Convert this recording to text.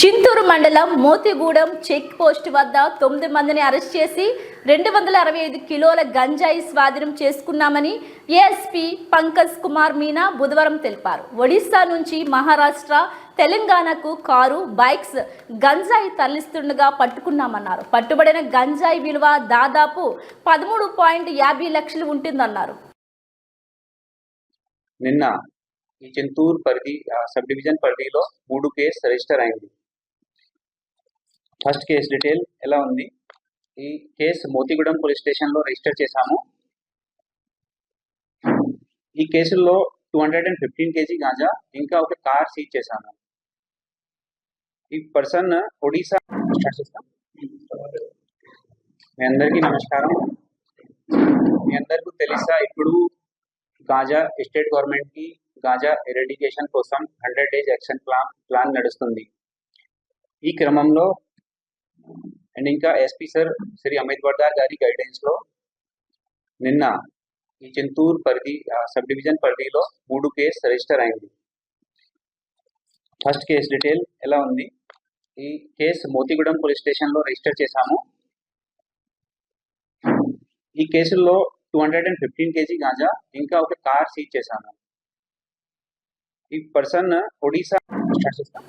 చింతూరు మండలం Motigudem check post వద్ద తొమ్మిది మందిని అరెస్ట్ చేసి రెండు వందల అరవై ఐదు కిలోల గంజాయి స్వాధీనం చేసుకున్నామని ఏఎస్పీ పంకజ్ కుమార్ మీనా బుధవారం తెలిపారు. ఒడిశా నుంచి మహారాష్ట్ర తెలంగాణకు కారు బైక్స్ గంజాయి తరలిస్తుండగా పట్టుకున్నామన్నారు. పట్టుబడిన గంజాయి విలువ దాదాపు పదమూడు పాయింట్ యాభై లక్షలు ఉంటుందన్నారు. నిన్న ఈ చింతూరు పరిధి సబ్ డివిజన్ పరిధిలో మూడు కేసు రిజిస్టర్ అయింది. ఫస్ట్ కేసు డీటెయిల్ ఎలా ఉంది? ఈ కేసు మోతిగూడెం పోలీస్ స్టేషన్లో రిజిస్టర్ చేశాము. ఈ కేసుల్లో two hundred and fifteen KG ganja ఇంకా ఒక కార్ సీజ్ చేశాము. ఈ పర్సన్ ఒడిశా స్టార్ట్ చేస్తాం మీ అందరికీ నమస్కారం. మీ అందరికీ తెలుసా ఇప్పుడు గాజా స్టేట్ గవర్నమెంట్కి గాజా ఎరడికేషన్ కోసం hundred days action plan plan నడుస్తుంది. ఈ క్రమంలో అండ్ ఇంకా ఎస్పీ సార్ శ్రీ అమిత్ బర్దార్ గారి గైడెన్స్లో నిన్న ఈ చింతూరు పరిధి సబ్ డివిజన్ పరిధిలో మూడు కేసు రిజిస్టర్ అయింది. ఫస్ట్ కేసు డీటెయిల్ ఎలా ఉంది? ఈ కేసు మోతిగూడెం పోలీస్ స్టేషన్లో రిజిస్టర్ చేశాము. ఈ కేసుల్లో two hundred and fifteen KG ganja ఇంకా ఒక కార్ సీజ్ చేశాము. ఈ పర్సన్ ఒడిశా స్టార్ట్ చేస్తాం